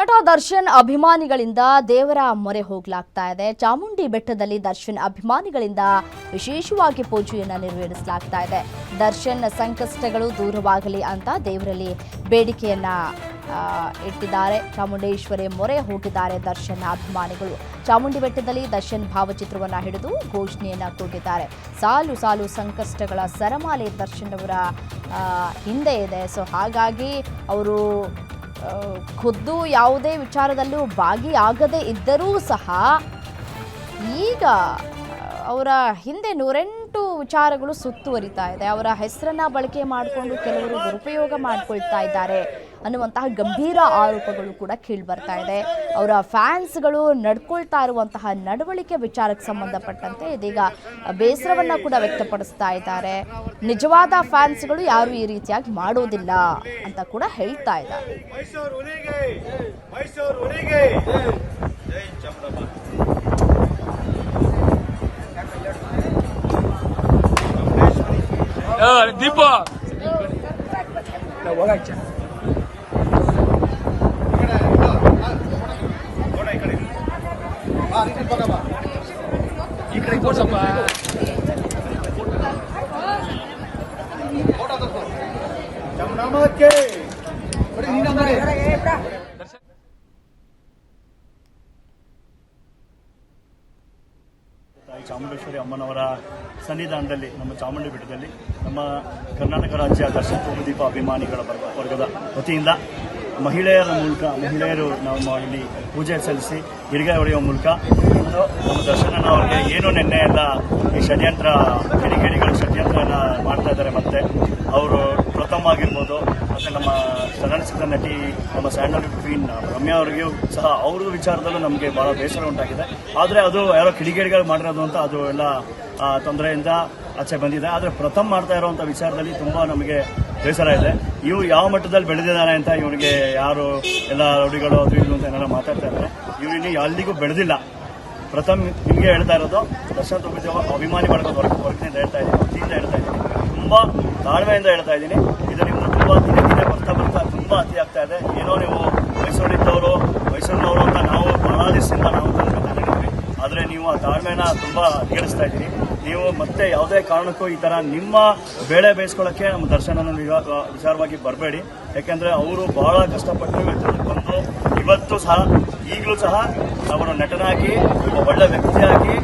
ನಟ ದರ್ಶನ್ ಅಭಿಮಾನಿಗಳಿಂದ ದೇವರ ಮೊರೆ ಹೋಗಲಾಗ್ತಾ ಇದೆ. ಚಾಮುಂಡಿ ಬೆಟ್ಟದಲ್ಲಿ ದರ್ಶನ್ ಅಭಿಮಾನಿಗಳಿಂದ ವಿಶೇಷವಾಗಿ ಪೂಜೆಯನ್ನು ನೆರವೇರಿಸಲಾಗ್ತಾ ಇದೆ. ದರ್ಶನ್ ಸಂಕಷ್ಟಗಳು ದೂರವಾಗಲಿ ಅಂತ ದೇವರಲ್ಲಿ ಬೇಡಿಕೆಯನ್ನ ಇಟ್ಟಿದ್ದಾರೆ. ಚಾಮುಂಡೇಶ್ವರಿ ಮೊರೆ ಹೋಗಿದ್ದಾರೆ ದರ್ಶನ್ ಅಭಿಮಾನಿಗಳು. ಚಾಮುಂಡಿ ಬೆಟ್ಟದಲ್ಲಿ ದರ್ಶನ್ ಭಾವಚಿತ್ರವನ್ನು ಹಿಡಿದು ಘೋಷಣೆಯನ್ನು ಕೂಗಿದ್ದಾರೆ. ಸಾಲು ಸಾಲು ಸಂಕಷ್ಟಗಳ ಸರಮಾಲೆ ದರ್ಶನ್ ಅವರ ಹಿಂದೆ ಇದೆ. ಸೊ ಹಾಗಾಗಿ ಅವರು ಖುದ್ದು ಯಾವುದೇ ವಿಚಾರದಲ್ಲೂ ಭಾಗಿಯಾಗದೇ ಇದ್ದರೂ ಸಹ ಈಗ ಅವರ ಹಿಂದೆ ನೂರೆಂಟು ವಿಚಾರಗಳು ಸುತ್ತುವರಿತಾ ಇದೆ. ಅವರ ಹೆಸರನ್ನು ಬಳಕೆ ಮಾಡಿಕೊಂಡು ಕೆಲವರು ದುರುಪಯೋಗ ಮಾಡಿಕೊಳ್ತಾ ಇದ್ದಾರೆ. ಅನ್ನುವಂತಹ ಗಂಭೀರ ಆರೋಪಗಳು ಕೂಡ ಕೇಳಿ ಬರ್ತಾ ಇದೆ. ಅವರ ಫ್ಯಾನ್ಸ್ಗಳು ನಡ್ಕೊಳ್ತಾ ಇರುವಂತಹ ನಡವಳಿಕೆ ವಿಚಾರಕ್ಕೆ ಸಂಬಂಧಪಟ್ಟಂತೆ ಇದೀಗ ಬೇಸರವನ್ನ ಕೂಡ ವ್ಯಕ್ತಪಡಿಸ್ತಾ ಇದ್ದಾರೆ. ನಿಜವಾದ ಫ್ಯಾನ್ಸ್ಗಳು ಯಾರು ಈ ರೀತಿಯಾಗಿ ಮಾಡೋದಿಲ್ಲ ಅಂತ ಕೂಡ ಹೇಳ್ತಾ ಇದ್ದಾರೆ. ದೀಪ. ನೋಡ ಈ ಕಡೆ ಈ ಕಡೆ ತೋರ್ಸಪ್ಪ ಚಾಮರಾಮಕ್ಕೆ ತಾಯಿ ಚಾಮುಂಡೇಶ್ವರಿ ಅಮ್ಮನವರ ಸನ್ನಿಧಾನದಲ್ಲಿ, ನಮ್ಮ ಚಾಮುಂಡಿ ಬೆಟ್ಟದಲ್ಲಿ ನಮ್ಮ ಕರ್ನಾಟಕ ರಾಜ್ಯ ದರ್ಶನ ದೀಪ ಅಭಿಮಾನಿಗಳ ವರ್ಗ- ವರ್ಗದ ವತಿಯಿಂದ ಮಹಿಳೆಯರ ಮೂಲಕ ಮಹಿಳೆಯರು ನಮ್ಮ ಇಲ್ಲಿ ಪೂಜೆ ಸಲ್ಲಿಸಿ ಇಡಿಗೆ ಹೊಡೆಯುವ ಮೂಲಕ ನಮ್ಮ ದರ್ಶನನ ಅವ್ರಿಗೆ ಏನು ನಿನ್ನೆ ಎಲ್ಲ ಈ ಷಡ್ಯಂತ್ರ, ಕಿಡಿಗೇಡಿಗಳು ಷಡ್ಯಂತ್ರ ಎಲ್ಲ ಮಾಡ್ತಾ ಇದ್ದಾರೆ. ಮತ್ತೆ ಅವರು ಪ್ರಥಮ ಆಗಿರ್ಬೋದು, ಮತ್ತೆ ನಮ್ಮ ಚಲನಚಿತ್ರ ನಟಿ, ನಮ್ಮ ಸ್ಯಾಂಡಲ್ವುಡ್ ಕ್ವೀನ್ ರಮ್ಯಾ ಅವರಿಗೂ ಸಹ ಅವ್ರ ವಿಚಾರದಲ್ಲೂ ನಮಗೆ ಬಹಳ ಬೇಸರ ಉಂಟಾಗಿದೆ. ಆದರೆ ಅದು ಯಾರೋ ಕಿಡಿಗೇಡಿಗಳು ಮಾಡಿರೋದು ಅಂತ ಅದು ಎಲ್ಲ ತೊಂದರೆಯಿಂದ ಆಚೆ ಬಂದಿದೆ. ಆದರೆ ಪ್ರಥಮ ಮಾಡ್ತಾ ಇರೋವಂಥ ವಿಚಾರದಲ್ಲಿ ತುಂಬ ನಮಗೆ ಬೇಸರ ಇದೆ. ಇವು ಯಾವ ಮಟ್ಟದಲ್ಲಿ ಬೆಳೆದಿದ್ದಾರೆ ಅಂತ ಇವನಿಗೆ ಯಾರು ಎಲ್ಲ ರೌಡಿಗಳು ಅದು ಇದು ಅಂತ ಏನಾರ ಮಾತಾಡ್ತಾ ಇದ್ದಾರೆ. ಇವ್ರು ಇನ್ನು ಅಲ್ಲಿಗೂ ಬೆಳೆದಿಲ್ಲ. ಪ್ರಥಮ ನಿಮಗೆ ಹೇಳ್ತಾ ಇರೋದು ದರ್ಶನ್ ತುಬಿದೇವ ಅಭಿಮಾನಿ ಮಾಡ್ಕೊಂಡು ವರ್ಕ್ ವರ್ಕ್ನಿಂದ ಹೇಳ್ತಾ ಇದ್ದೀನಿ ವತಿಯಿಂದ ಹೇಳ್ತಾ ಇದ್ದೀನಿ. ತುಂಬ ತಾಳ್ಮೆಯಿಂದ ಹೇಳ್ತಾ ಇದ್ದೀನಿ. ಇದು ನಿಮ್ಮ ತುಂಬ ದಿನೇ ದಿನೇ ಬರ್ತಾ ಬರ್ತಾ ತುಂಬ ಅತಿ ಆಗ್ತಾ ಇದೆ. ಏನೋ ನೀವು ಮೈಸೂರಿದ್ದವರು ಮೈಸೂರಿನವರು ಅಂತ ನಾವು ಬಹಳ ದಿವಸದಿಂದ ನಾವು ತಂದ್ಕೊಂಡಿದ್ದೀವಿ ಆದರೆ ನೀವು ಆ ತಾಳ್ಮೆನ ತುಂಬ ಕೇಳಿಸ್ತಾ ಇದ್ದೀರಿ. ನೀವು ಮತ್ತೆ ಯಾವುದೇ ಕಾರಣಕ್ಕೂ ಈ ತರ ನಿಮ್ಮ ಬೇಳೆ ಬೇಯಿಸ್ಕೊಳ್ಳೋಕ್ಕೆ ನಮ್ಮ ದರ್ಶನನ ವಿಚಾರವಾಗಿ ಬರಬೇಡಿ. ಯಾಕೆಂದ್ರೆ ಅವರು ಬಹಳ ಕಷ್ಟಪಟ್ಟು ಬಂದು ಇವತ್ತು ಸಹ ಈಗಲೂ ಸಹ ಅವರ ನಟನಾಗಿ, ಒಬ್ಬ ಒಳ್ಳೆ ವ್ಯಕ್ತಿಯಾಗಿ